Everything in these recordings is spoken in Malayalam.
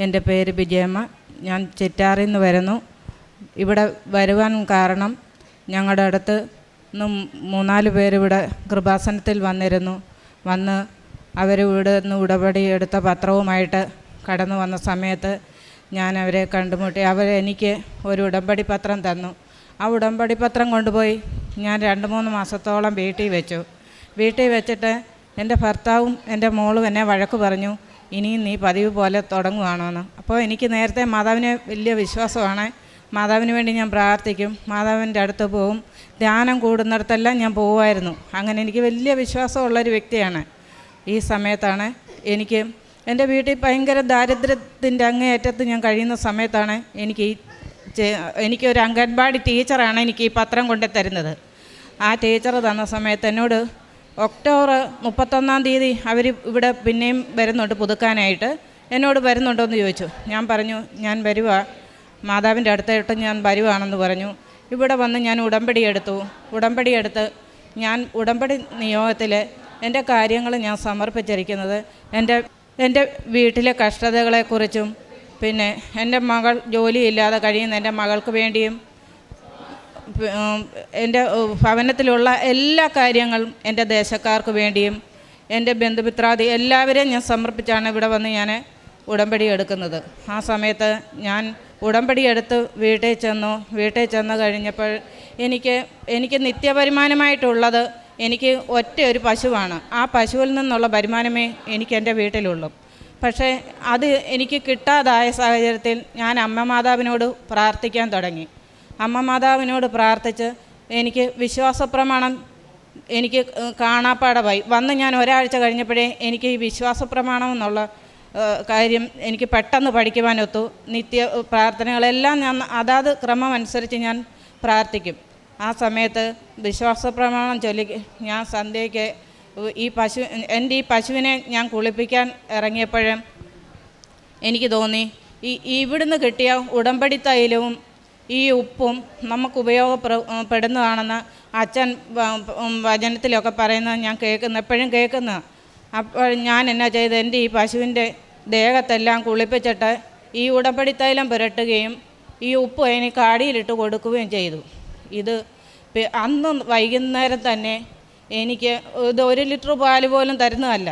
എന്റെ പേര് വിജയമ്മ. ഞാൻ ചിറ്റാറിൽ നിന്ന് വരുന്നു. ഇവിടെ വരുവാൻ കാരണം ഞങ്ങളുടെ അടുത്ത് നിന്നും മൂന്നാൽ പേര് ഇവിടെ കൃപാസനത്തിൽ വന്നിരുന്നു. വന്ന് അവർ ഇവിടെ നിന്ന് ഉടപടി എടുത്ത പത്രവുമായിട്ട് കടന്നു വന്ന സമയത്ത് ഞാൻ അവരെ കണ്ടുമുട്ടി. അവരെനിക്ക് ഒരു ഉടമ്പടി പത്രം തന്നു. ആ ഉടമ്പടി പത്രം കൊണ്ടുപോയി ഞാൻ രണ്ട് മൂന്ന് മാസത്തോളം വീട്ടിൽ വെച്ചു. വീട്ടിൽ വെച്ചിട്ട് എന്റെ ഭർത്താവും എന്റെ മോളും എന്നെ വഴക്ക് പറഞ്ഞു. ഇനിയും നീ പതിവ് പോലെ തുടങ്ങുകയാണോന്ന് അപ്പോൾ എനിക്ക് നേരത്തെ മാതാവിനെ വലിയ വിശ്വാസമാണ്. മാതാവിന് വേണ്ടി ഞാൻ പ്രാർത്ഥിക്കും. മാതാവിന്റെ അടുത്ത് പോവും. ധ്യാനം കൂടുന്നിടത്തെല്ലാം ഞാൻ പോവുമായിരുന്നു. അങ്ങനെ എനിക്ക് വലിയ വിശ്വാസമുള്ളൊരു വ്യക്തിയാണ് ഈ സമയത്താണ്. എനിക്ക് എന്റെ വീട്ടിൽ ഭയങ്കര ദാരിദ്ര്യത്തിന്റെ അങ്ങേയറ്റത്ത് ഞാൻ കഴിയുന്ന സമയത്താണ് എനിക്ക് ഈ എനിക്കൊരു അംഗൻവാടി ടീച്ചറാണ് എനിക്ക് ഈ പത്രം കൊണ്ടു തരുന്നത് ആ ടീച്ചർ തന്ന സമയത്ത് എന്നോട് ഒക്ടോബർ മുപ്പത്തൊന്നാം തീയതി അവർ ഇവിടെ പിന്നെയും വരുന്നുണ്ട് പുതുക്കാനായിട്ട്. എന്നോട് വരുന്നുണ്ടോ എന്ന് ചോദിച്ചു. ഞാൻ പറഞ്ഞു ഞാൻ വരുക മാതാവിന്റെ അടുത്തായിട്ട് ഞാൻ വരുവാണെന്ന് പറഞ്ഞു. ഇവിടെ വന്ന് ഞാൻ ഉടമ്പടി എടുത്തു. ഉടമ്പടി എടുത്ത് ഞാൻ ഉടമ്പടി നിയോഗത്തിൽ എന്റെ കാര്യങ്ങൾ ഞാൻ സമർപ്പിച്ചിരിക്കുന്നത്. എന്റെ എന്റെ വീട്ടിലെ കഷ്ടതകളെക്കുറിച്ചും പിന്നെ എന്റെ മകൾ ജോലിയില്ലാതെ കഴിയുന്ന എന്റെ മകൾക്ക് വേണ്ടിയും എന്റെ ഭവനത്തിലുള്ള എല്ലാ കാര്യങ്ങളും എന്റെ ദേശക്കാർക്ക് വേണ്ടിയും എന്റെ ബന്ധുമിത്രാദി എല്ലാവരെയും ഞാൻ സമർപ്പിച്ചാണ് ഇവിടെ വന്ന് ഞാൻ ഉടമ്പടി എടുക്കുന്നത്. ആ സമയത്ത് ഞാൻ ഉടമ്പടി എടുത്ത് വീട്ടിൽ ചെന്നു. വീട്ടിൽ ചെന്ന് കഴിഞ്ഞപ്പോൾ എനിക്ക് എനിക്ക് നിത്യവരുമാനമായിട്ടുള്ളത് എനിക്ക് ഒറ്റ ഒരു പശുവാണ്. ആ പശുവിൽ നിന്നുള്ള വരുമാനമേ എനിക്ക് എന്റെ വീട്ടിലുള്ളൂ. പക്ഷേ അത് എനിക്ക് കിട്ടാതായ സാഹചര്യത്തിൽ ഞാൻ അമ്മ മാതാവിനോട് പ്രാർത്ഥിക്കാൻ തുടങ്ങി. അമ്മ മാതാവിനോട് പ്രാർത്ഥിച്ച് എനിക്ക് വിശ്വാസപ്രമാണം എനിക്ക് ഏഹ്, കാണാപ്പാടമായി. വന്ന് ഞാൻ ഒരാഴ്ച കഴിഞ്ഞപ്പോഴേ എനിക്ക് ഈ വിശ്വാസപ്രമാണം എന്നുള്ള കാര്യം എനിക്ക് പെട്ടെന്ന് പഠിക്കുവാനൊത്തു. നിത്യ പ്രാർത്ഥനകളെല്ലാം ഞാൻ അതാത് ക്രമം അനുസരിച്ച് ഞാൻ പ്രാർത്ഥിക്കും. ആ സമയത്ത് വിശ്വാസപ്രമാണം ചൊല്ലി ഞാൻ സന്ധ്യയ്ക്ക് ഈ പശു എന്റെ ഈ പശുവിനെ ഞാൻ കുളിപ്പിക്കാൻ ഇറങ്ങിയപ്പോഴും എനിക്ക് തോന്നി ഈ ഇവിടുന്ന് കിട്ടിയ ഉടമ്പടി തൈലവും ഈ ഉപ്പും നമുക്ക് ഉപയോഗപ്പെടുന്നതാണെന്ന് അച്ഛൻ വചനത്തിലൊക്കെ പറയുന്നത് ഞാൻ കേൾക്കുന്നു എപ്പോഴും കേൾക്കുന്നത് അപ്പോൾ ഞാൻ എന്നാ ചെയ്ത് എന്റെ ഈ പശുവിന്റെ ദേഹത്തെല്ലാം കുളിപ്പിച്ചിട്ട് ഈ ഉടമ്പടി തൈലം പുരട്ടുകയും ഈ ഉപ്പ് അതിന് കാടിയിലിട്ട് കൊടുക്കുകയും ചെയ്തു. ഇത് അന്ന് വൈകുന്നേരം തന്നെ എനിക്ക് ഇത് ഒരു ലിറ്റർ പാൽ പോലും തരുന്നതല്ല.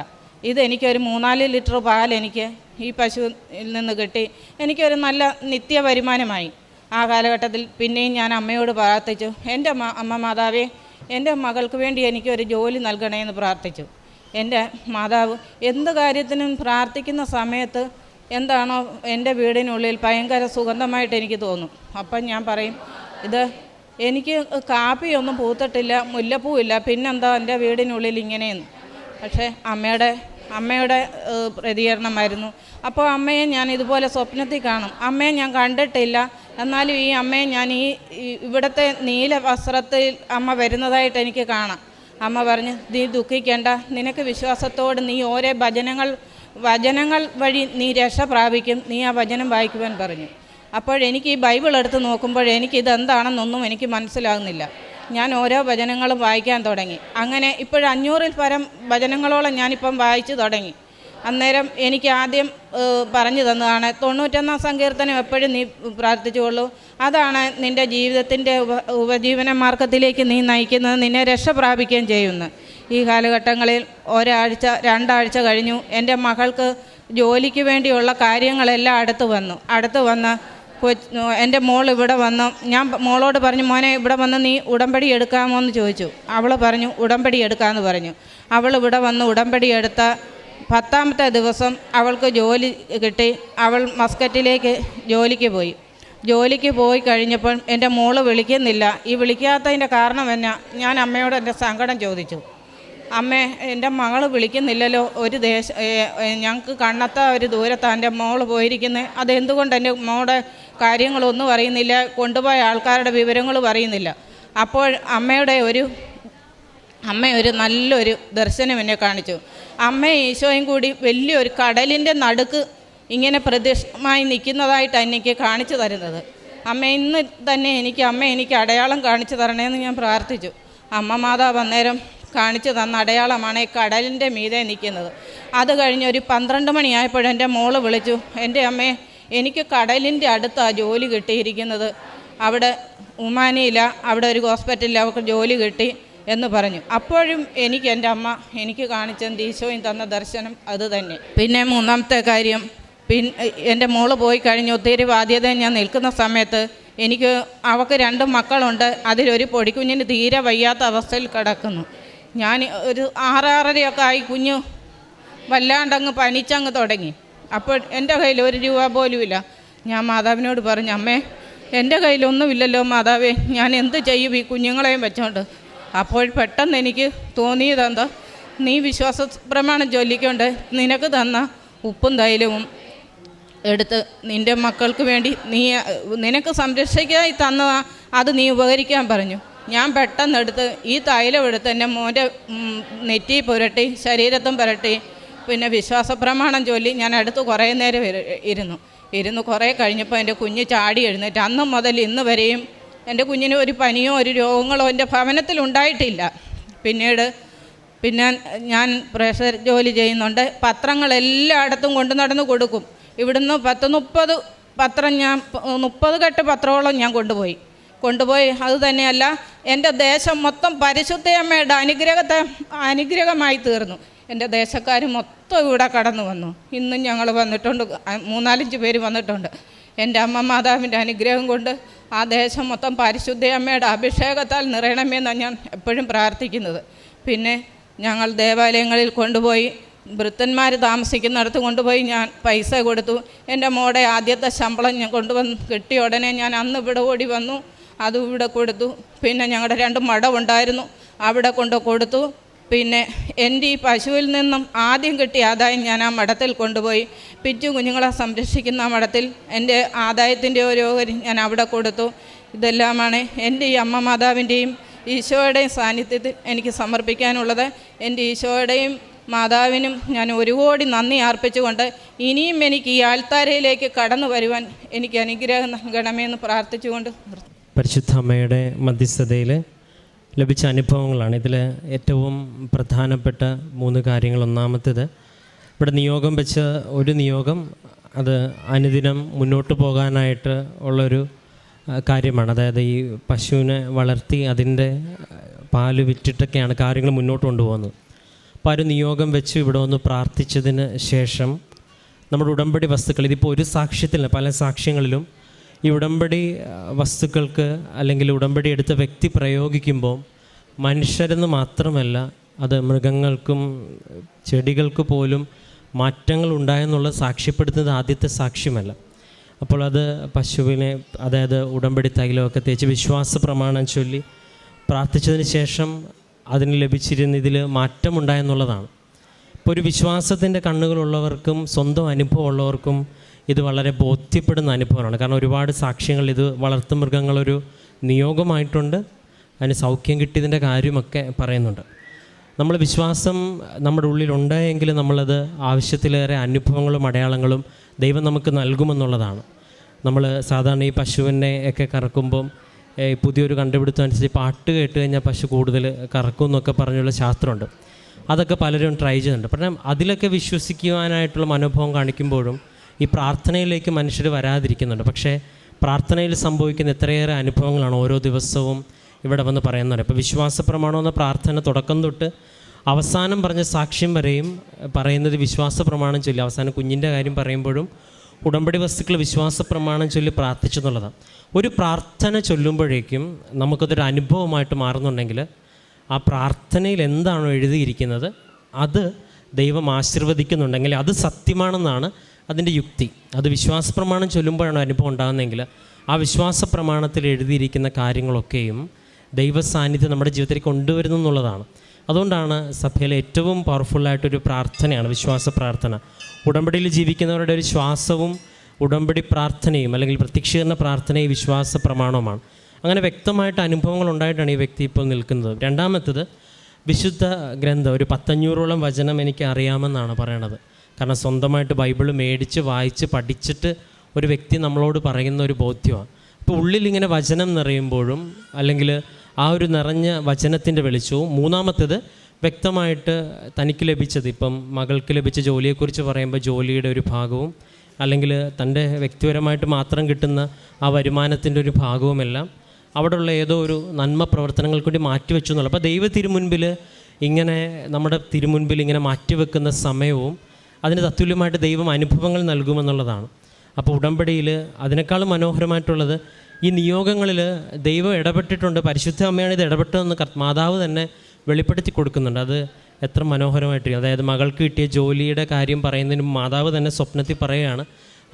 ഇതെനിക്കൊരു മൂന്നാൽ ലിറ്റർ പാൽ എനിക്ക് ഈ പശുവിൽ നിന്ന് കിട്ടി. എനിക്കൊരു നല്ല നിത്യ വരുമാനമായി ആ കാലഘട്ടത്തിൽ പിന്നെയും ഞാൻ അമ്മയോട് പ്രാർത്ഥിച്ചു. എന്റെ അമ്മ മാതാവേ എന്റെ മകൾക്ക് വേണ്ടി എനിക്കൊരു ജോലി നൽകണേ എന്ന് പ്രാർത്ഥിച്ചു. എന്റെ മാതാവ് എന്ത് കാര്യത്തിനും പ്രാർത്ഥിക്കുന്ന സമയത്ത് എന്താണോ എന്റെ വീടിനുള്ളിൽ ഭയങ്കര സുഗന്ധമായിട്ട് എനിക്ക് തോന്നും. അപ്പം ഞാൻ പറയും ഇത് എനിക്ക് കാപ്പിയൊന്നും പൂത്തിട്ടില്ല മുല്ലപ്പൂവില്ല പിന്നെന്താ എന്റെ വീടിനുള്ളിൽ ഇങ്ങനെയെന്ന്? പക്ഷേ അമ്മയുടെ അമ്മയുടെ പ്രതികരണമായിരുന്നു. അപ്പോൾ അമ്മയെ ഞാൻ ഇതുപോലെ സ്വപ്നത്തിൽ കാണും. അമ്മയെ ഞാൻ കണ്ടിട്ടില്ല. എന്നാലും ഈ അമ്മയെ ഞാൻ ഈ ഇവിടുത്തെ നീല വസ്ത്രത്തിൽ അമ്മ വരുന്നതായിട്ട് എനിക്ക് കാണാം. അമ്മ പറഞ്ഞ് നീ ദുഃഖിക്കേണ്ട. നിനക്ക് വിശ്വാസത്തോട് നീ ഓരോ ഭജനങ്ങൾ വചനങ്ങൾ വഴി നീ രക്ഷ പ്രാപിക്കും. നീ ആ വചനം വായിക്കുവാൻ പറഞ്ഞു. അപ്പോഴെനിക്ക് ഈ ബൈബിൾ എടുത്ത് നോക്കുമ്പോൾ എനിക്ക് ഇതെന്താണെന്നൊന്നും എനിക്ക് മനസ്സിലാകുന്നില്ല ഞാൻ ഓരോ വചനങ്ങളും വായിക്കാൻ തുടങ്ങി. അങ്ങനെ ഇപ്പോഴഞ്ഞൂറിൽ പരം വചനങ്ങളോളം ഞാനിപ്പം വായിച്ചു തുടങ്ങി. അന്നേരം എനിക്ക് ആദ്യം പറഞ്ഞു തന്നതാണ് തൊണ്ണൂറ്റൊന്നാം സങ്കീർത്തനം എപ്പോഴും നീ പ്രാർത്ഥിച്ചുകൊള്ളൂ. അതാണ് നിന്റെ ജീവിതത്തിന്റെ ഉപ ഉപജീവന മാർഗത്തിലേക്ക് നീ നയിക്കുന്നത് നിന്നെ രക്ഷ പ്രാപിക്കുകയും ചെയ്യുന്നു. ഈ കാലഘട്ടങ്ങളിൽ ഒരാഴ്ച രണ്ടാഴ്ച കഴിഞ്ഞു. എന്റെ മകൾക്ക് ജോലിക്ക് വേണ്ടിയുള്ള കാര്യങ്ങളെല്ലാം അടുത്ത് വന്നു. അടുത്ത് വന്ന് എന്റെ മോൾ ഇവിടെ വന്നു. ഞാൻ മോളോട് പറഞ്ഞു മോനെ ഇവിടെ വന്ന് നീ ഉടമ്പടി എടുക്കാമോ എന്ന് ചോദിച്ചു. അവൾ പറഞ്ഞു ഉടമ്പടി എടുക്കാമെന്ന് പറഞ്ഞു. അവൾ ഇവിടെ വന്ന് ഉടമ്പടി എടുത്ത പത്താമത്തെ ദിവസം അവൾക്ക് ജോലി കിട്ടി. അവൾ മസ്കറ്റിലേക്ക് ജോലിക്ക് പോയി. ജോലിക്ക് പോയി കഴിഞ്ഞപ്പോൾ എന്റെ മോൾ വിളിക്കുന്നില്ല. ഈ വിളിക്കാത്തതിന്റെ കാരണം എന്നാ? ഞാൻ അമ്മയോട് എന്റെ സങ്കടം ചോദിച്ചു. അമ്മേ എന്റെ മകൾ വിളിക്കുന്നില്ലല്ലോ. ഒരു ദേശ ഞങ്ങൾക്ക് കണ്ണത്ത ഒരു ദൂരത്താണ് എന്റെ മോൾ പോയിരിക്കുന്നത് അതെന്തുകൊണ്ട് എന്റെ മോളുടെ കാര്യങ്ങളൊന്നും അറിയുന്നില്ല കൊണ്ടുപോയ ആൾക്കാരുടെ വിവരങ്ങളും അറിയുന്നില്ല അപ്പോൾ അമ്മയുടെ ഒരു അമ്മ ഒരു നല്ലൊരു ദർശനം എന്നെ കാണിച്ചു. അമ്മയും ഈശോയും കൂടി വലിയൊരു കടലിന്റെ നടുക്ക് ഇങ്ങനെ പ്രത്യക്ഷമായി നിൽക്കുന്നതായിട്ട് എനിക്ക് കാണിച്ചു തരുന്നത്. അമ്മ ഇന്ന് തന്നെ എനിക്ക് അമ്മ എനിക്ക് അടയാളം കാണിച്ചു തരണേന്ന് ഞാൻ പ്രാർത്ഥിച്ചു. അമ്മ മാതാവ് അന്നേരം കാണിച്ചു തന്ന അടയാളമാണ് ഈ കടലിന്റെ മീതെ നിൽക്കുന്നത്. അത് കഴിഞ്ഞ് ഒരു പന്ത്രണ്ട് മണിയായപ്പോൾ എന്റെ മോൾ വിളിച്ചു എന്റെ അമ്മേ എനിക്ക് കടലിന്റെ അടുത്താണ് ജോലി കിട്ടിയിരിക്കുന്നത്. അവിടെ ഉമാനിയില അവിടെ ഒരു ഹോസ്പിറ്റലിൽ അവർക്ക് ജോലി കിട്ടി. എന്ന് പറഞ്ഞു. അപ്പോഴും എനിക്ക് എന്റെ അമ്മ എനിക്ക് കാണിച്ച ഈശോയും തന്ന ദർശനം അത് തന്നെ. പിന്നെ മൂന്നാമത്തെ കാര്യം പിൻ എന്റെ മോൾ പോയി കഴിഞ്ഞ് ഒത്തിരി ബാധ്യത ഞാൻ നിൽക്കുന്ന സമയത്ത് എനിക്ക് അവൾക്ക് രണ്ട് മക്കളുണ്ട്. അതിലൊരു പൊടിക്കുഞ്ഞിന് തീരെ വയ്യാത്ത അവസ്ഥയിൽ കിടക്കുന്നു. ഞാൻ ഒരു ആറാറരയൊക്കെ ആയി കുഞ്ഞു വല്ലാണ്ടങ്ങ് പനിച്ചങ്ങ് തുടങ്ങി. അപ്പോൾ എന്റെ കയ്യിൽ ഒരു രൂപ പോലും ഇല്ല. ഞാൻ മാതാവിനോട് പറഞ്ഞു അമ്മേ എന്റെ കയ്യിലൊന്നുമില്ലല്ലോ മാതാവേ. ഞാൻ എന്ത് ചെയ്യും ഈ കുഞ്ഞുങ്ങളെയും വെച്ചോണ്ട്? അപ്പോൾ പെട്ടെന്ന് എനിക്ക് തോന്നിയതെന്താ? നീ വിശ്വാസ പ്രമാണം ചൊല്ലിക്കൊണ്ട് നിനക്ക് തന്ന ഉപ്പും തൈലവും എടുത്ത് നിന്റെ മക്കൾക്ക് വേണ്ടി നീ നിനക്ക് സംരക്ഷിക്കായി തന്നതാ അത് നീ ഉപകരിക്കാൻ പറഞ്ഞു. ഞാൻ പെട്ടെന്ന് എടുത്ത് ഈ തൈലം എടുത്ത് എന്റെ മോന്റെ നെറ്റി പുരട്ടി ശരീരത്തും പുരട്ടി പിന്നെ വിശ്വാസ പ്രമാണം ചൊല്ലി ഞാൻ അടുത്ത് കുറേ നേരം ഇരു- ഇരുന്നു. ഇരുന്ന് കുറേ കഴിഞ്ഞപ്പോൾ എന്റെ കുഞ്ഞ് ചാടി എഴുന്നേറ്റ്. അന്ന് മുതൽ ഇന്ന് വരെയും എന്റെ കുഞ്ഞിന് ഒരു പനിയോ ഒരു രോഗങ്ങളോ എന്റെ ഭവനത്തിൽ ഉണ്ടായിട്ടില്ല. പിന്നീട് പിന്നെ ഞാൻ പ്രഷർ ജോലി ചെയ്യുന്നുണ്ട്. പത്രങ്ങൾ എല്ലായിടത്തും കൊണ്ടു നടന്ന് കൊടുക്കും. ഇവിടുന്ന് പത്ത് മുപ്പത് പത്രം ഞാൻ മുപ്പത് കെട്ട് പത്രമോളം ഞാൻ കൊണ്ടുപോയി. കൊണ്ടുപോയി. അത് തന്നെയല്ല എന്റെ ദേശം മൊത്തം പരിശുദ്ധയമ്മയുടെ അനുഗ്രഹത്തെ അനുഗ്രഹമായി തീർന്നു. എന്റെ ദേശക്കാർ മൊത്തം ഇവിടെ കടന്നു വന്നു. ഇന്നും ഞങ്ങൾ വന്നിട്ടുണ്ട്. മൂന്നാലഞ്ച് പേര് വന്നിട്ടുണ്ട്. എന്റെ അമ്മ മാതാവിന്റെ അനുഗ്രഹം കൊണ്ട് ആ ദേശം മൊത്തം പരിശുദ്ധയമ്മയുടെ അഭിഷേകത്താൽ നിറയണമെന്നാണ് ഞാൻ എപ്പോഴും പ്രാർത്ഥിക്കുന്നത്. പിന്നെ ഞങ്ങൾ ദേവാലയങ്ങളിൽ കൊണ്ടുപോയി വൃത്തന്മാർ താമസിക്കുന്നിടത്ത് കൊണ്ടുപോയി ഞാൻ പൈസ കൊടുത്തു. എന്റെ മോടെ ആദ്യത്തെ ശമ്പളം ഞാൻ കൊണ്ടുവന്ന് കിട്ടിയ ഉടനെ ഞാൻ അന്ന് ഇവിടെ ഓടി വന്നു. അതും ഇവിടെ കൊടുത്തു. പിന്നെ ഞങ്ങളുടെ രണ്ട് മടമുണ്ടായിരുന്നു അവിടെ കൊണ്ട് കൊടുത്തു. പിന്നെ എന്റെ ഈ പശുവിൽ നിന്നും ആദ്യം കിട്ടിയ ആദായം ഞാൻ ആ മഠത്തിൽ കൊണ്ടുപോയി. പിറ്റു കുഞ്ഞുങ്ങളെ സംരക്ഷിക്കുന്ന മഠത്തിൽ എന്റെ ആദായത്തിന്റെ ഓഹരി ഞാൻ അവിടെ കൊടുത്തു. ഇതെല്ലാമാണ് എന്റെ ഈ അമ്മ മാതാവിന്റെയും ഈശോയുടെയും സാന്നിധ്യത്തിൽ എനിക്ക് സമർപ്പിക്കാനുള്ളത്. എന്റെ ഈശോയുടെയും മാതാവിനും ഞാൻ ഒരു കോടി നന്ദി അർപ്പിച്ചുകൊണ്ട് ഇനിയും എനിക്ക് ഈ ആൽത്താരയിലേക്ക് കടന്നു വരുവാൻ എനിക്ക് അനുഗ്രഹം നൽകണമെന്ന് പ്രാർത്ഥിച്ചുകൊണ്ട് പരിശുദ്ധ അമ്മയുടെ മധ്യസ്ഥതയിൽ ലഭിച്ച അനുഭവങ്ങളാണ്. ഇതിൽ ഏറ്റവും പ്രധാനപ്പെട്ട മൂന്ന് കാര്യങ്ങൾ. ഒന്നാമത്തേത് ഇവിടെ നിയോഗം വെച്ച ഒരു നിയോഗം അത് അനുദിനം മുന്നോട്ട് പോകാനായിട്ട് ഉള്ളൊരു കാര്യമാണ്. അതായത് ഈ പശുവിനെ വളർത്തി അതിന്റെ പാൽ വിറ്റിട്ടൊക്കെയാണ് കാര്യങ്ങൾ മുന്നോട്ട് കൊണ്ടുപോകുന്നത്. അപ്പോൾ ആ ഒരു നിയോഗം വെച്ച് ഇവിടെ ഒന്ന് പ്രാർത്ഥിച്ചതിന് ശേഷം നമ്മുടെ ഉടമ്പടി വസ്തുക്കൾ ഇതിപ്പോൾ ഒരു സാക്ഷ്യത്തിൽ പല സാക്ഷ്യങ്ങളിലും ഈ ഉടമ്പടി വസ്തുക്കൾക്ക് അല്ലെങ്കിൽ ഉടമ്പടി എടുത്ത വ്യക്തി പ്രയോഗിക്കുമ്പോൾ മനുഷ്യരെന്ന് മാത്രമല്ല അത് മൃഗങ്ങൾക്കും ചെടികൾക്ക് പോലും മാറ്റങ്ങൾ ഉണ്ടായെന്നുള്ള സാക്ഷ്യപ്പെടുത്തുന്നത് ആദ്യത്തെ സാക്ഷ്യമല്ല. അപ്പോൾ അത് പശുവിനെ അതായത് ഉടമ്പടി തൈലമൊക്കെ തേച്ച് വിശ്വാസ പ്രമാണം ചൊല്ലി പ്രാർത്ഥിച്ചതിന് ശേഷം അതിന് ലഭിച്ചിരുന്ന ഇതിൽ മാറ്റമുണ്ടായെന്നുള്ളതാണ്. ഇപ്പോൾ ഒരു വിശ്വാസത്തിന്റെ കണ്ണുകളുള്ളവർക്കും സ്വന്തം അനുഭവമുള്ളവർക്കും ഇത് വളരെ ബോധ്യപ്പെടുന്ന അനുഭവമാണ്. കാരണം ഒരുപാട് സാക്ഷ്യങ്ങൾ ഇത് വളർത്തുമൃഗങ്ങളൊരു നിയോഗമായിട്ടുണ്ട്. അതിന് സൗഖ്യം കിട്ടിയതിന്റെ കാര്യമൊക്കെ പറയുന്നുണ്ട്. നമ്മൾ വിശ്വാസം നമ്മുടെ ഉള്ളിലുണ്ടായെങ്കിൽ നമ്മളത് ആവശ്യത്തിലേറെ അനുഭവങ്ങളും അടയാളങ്ങളും ദൈവം നമുക്ക് നൽകുമെന്നുള്ളതാണ്. നമ്മൾ സാധാരണ ഈ പശുവിനെ ഒക്കെ കറക്കുമ്പം പുതിയൊരു കണ്ടുപിടുത്തം അനുസരിച്ച് പാട്ട് കേട്ട് കഴിഞ്ഞാൽ പശു കൂടുതൽ കറക്കും എന്നൊക്കെ പറഞ്ഞുള്ള ശാസ്ത്രമുണ്ട്. അതൊക്കെ പലരും ട്രൈ ചെയ്യുന്നുണ്ട്. പക്ഷേ അതിലൊക്കെ വിശ്വസിക്കുവാനായിട്ടുള്ള മനോഭാവം കാണിക്കുമ്പോഴും ഈ പ്രാർത്ഥനയിലേക്ക് മനുഷ്യർ വരാതിരിക്കുന്നുണ്ട്. പക്ഷേ പ്രാർത്ഥനയിൽ സംഭവിക്കുന്ന എത്രയേറെ അനുഭവങ്ങളാണ് ഓരോ ദിവസവും ഇവിടെ വന്ന് പറയുന്നത്. ഇപ്പോൾ വിശ്വാസ പ്രമാണം എന്ന പ്രാർത്ഥന തുടക്കം തൊട്ട് അവസാനം പറഞ്ഞ സാക്ഷ്യം വരെയും പറയുന്നത് വിശ്വാസ പ്രമാണം ചൊല്ലി. അവസാനം കുഞ്ഞിന്റെ കാര്യം പറയുമ്പോഴും ഉടമ്പടി വസ്തുക്കൾ വിശ്വാസ പ്രമാണം ചൊല്ലി പ്രാർത്ഥിച്ചു എന്നുള്ളതാണ് ഒരു പ്രാർത്ഥന ചൊല്ലുമ്പോഴേക്കും നമുക്കതൊരു അനുഭവമായിട്ട് മാറുന്നുണ്ടെങ്കിൽ ആ പ്രാർത്ഥനയിൽ എന്താണോ എഴുതിയിരിക്കുന്നത് അത് ദൈവം ആശീർവദിക്കുന്നുണ്ടെങ്കിൽ അത് സത്യമാണെന്നാണ് അതിന്റെ യുക്തി. അത് വിശ്വാസ പ്രമാണം ചൊല്ലുമ്പോഴാണ് അനുഭവം ഉണ്ടാകുന്നതെങ്കിൽ ആ വിശ്വാസ പ്രമാണത്തിൽ എഴുതിയിരിക്കുന്ന കാര്യങ്ങളൊക്കെയും ദൈവ സാന്നിധ്യം നമ്മുടെ ജീവിതത്തിൽ കൊണ്ടുവരുന്നു എന്നുള്ളതാണ്. അതുകൊണ്ടാണ് സഭയിലെ ഏറ്റവും പവർഫുള്ളായിട്ടൊരു പ്രാർത്ഥനയാണ് വിശ്വാസ പ്രാർത്ഥന. ഉടമ്പടിയിൽ ജീവിക്കുന്നവരുടെ ഒരു ശ്വാസവും ഉടമ്പടി പ്രാർത്ഥനയും അല്ലെങ്കിൽ പ്രത്യക്ഷീകരണ പ്രാർത്ഥനയും വിശ്വാസ പ്രമാണവുമാണ് അങ്ങനെ വ്യക്തമായിട്ട് അനുഭവങ്ങൾ ഉണ്ടായിട്ടാണ് ഈ വ്യക്തി ഇപ്പോൾ നിൽക്കുന്നത്. രണ്ടാമത്തത് വിശുദ്ധ ഗ്രന്ഥം ഒരു പത്തഞ്ഞൂറോളം വചനം എനിക്ക് അറിയാമെന്നാണ് പറയണത്. കാരണം സ്വന്തമായിട്ട് ബൈബിൾ മേടിച്ച് വായിച്ച് പഠിച്ചിട്ട് ഒരു വ്യക്തി നമ്മളോട് പറയുന്ന ഒരു ബോധ്യമാണ്. ഇപ്പോൾ ഉള്ളിലിങ്ങനെ വചനം നിറയുമ്പോഴും അല്ലെങ്കിൽ ആ ഒരു നിറഞ്ഞ വചനത്തിന്റെ വെളിച്ചവും മൂന്നാമത്തേത് വ്യക്തമായിട്ട് തനിക്ക് ലഭിച്ചത് ഇപ്പം മകൾക്ക് ലഭിച്ച ജോലിയെക്കുറിച്ച് പറയുമ്പോൾ ജോലിയുടെ ഒരു ഭാഗവും അല്ലെങ്കിൽ തന്റെ വ്യക്തിപരമായിട്ട് മാത്രം കിട്ടുന്ന ആ വരുമാനത്തിന്റെ ഒരു ഭാഗവുമെല്ലാം അവിടെയുള്ള ഏതോ ഒരു നന്മ പ്രവർത്തനങ്ങൾക്ക് വേണ്ടി മാറ്റിവെച്ചു എന്നുള്ളത്. അപ്പോൾ ദൈവ തിരുമുൻപിൽ ഇങ്ങനെ നമ്മുടെ തിരുമുൻപിൽ ഇങ്ങനെ മാറ്റിവെക്കുന്ന സമയവും അതിന് തത്തുല്യമായിട്ട് ദൈവം അനുഭവങ്ങൾ നൽകുമെന്നുള്ളതാണ്. അപ്പോൾ ഉടമ്പടിയിൽ അതിനേക്കാളും മനോഹരമായിട്ടുള്ളത് ഈ നിയോഗങ്ങളിൽ ദൈവം ഇടപെട്ടിട്ടുണ്ട് പരിശുദ്ധ അമ്മയാണ് ഇത് ഇടപെട്ടതെന്ന് മാതാവ് തന്നെ വെളിപ്പെടുത്തി കൊടുക്കുന്നുണ്ട്. അത് എത്ര മനോഹരമായിട്ടിരിക്കും അതായത് മകൾക്ക് കിട്ടിയ ജോലിയുടെ കാര്യം പറയുന്നതിന് മാതാവ് തന്നെ സ്വപ്നത്തിൽ പറയുകയാണ്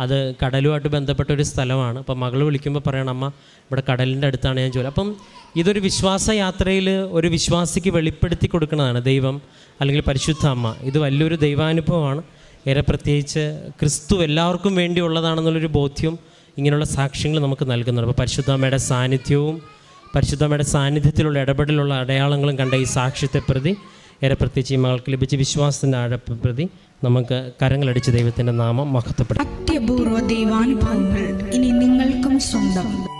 അത് കടലുമായിട്ട് ബന്ധപ്പെട്ട ഒരു സ്ഥലമാണ്. അപ്പോൾ മകൾ വിളിക്കുമ്പോൾ പറയണം അമ്മ ഇവിടെ കടലിന്റെ അടുത്താണ് ഞാൻ ജോലി. അപ്പം ഇതൊരു വിശ്വാസ യാത്രയിൽ ഒരു വിശ്വാസിക്ക് വെളിപ്പെടുത്തി കൊടുക്കുന്നതാണ് ദൈവം അല്ലെങ്കിൽ പരിശുദ്ധ അമ്മ. ഇത് വലിയൊരു ദൈവാനുഭവമാണ്. ഏറെ പ്രത്യേകിച്ച് ക്രിസ്തു എല്ലാവർക്കും വേണ്ടിയുള്ളതാണെന്നുള്ളൊരു ബോധ്യം ഇങ്ങനെയുള്ള സാക്ഷ്യങ്ങൾ നമുക്ക് നൽകുന്നുണ്ട്. അപ്പോൾ പരിശുദ്ധമ്മയുടെ സാന്നിധ്യവും പരിശുദ്ധമ്മയുടെ സാന്നിധ്യത്തിലുള്ള ഇടപെടലുള്ള അടയാളങ്ങളും കണ്ട ഈ സാക്ഷ്യത്തെ പ്രതി ഏറെ പ്രത്യേകിച്ച് ഈ മകൾക്ക് ലഭിച്ച വിശ്വാസത്തിന്റെ ആഴത്തെ പ്രതി നമുക്ക് കരങ്ങളടിച്ച് ദൈവത്തിന്റെ നാമം മഹത്വപ്പെടും അത്യപൂർവ ദൈവാനുഭവങ്ങൾ ഇനി നിങ്ങൾക്കും സ്വന്തം.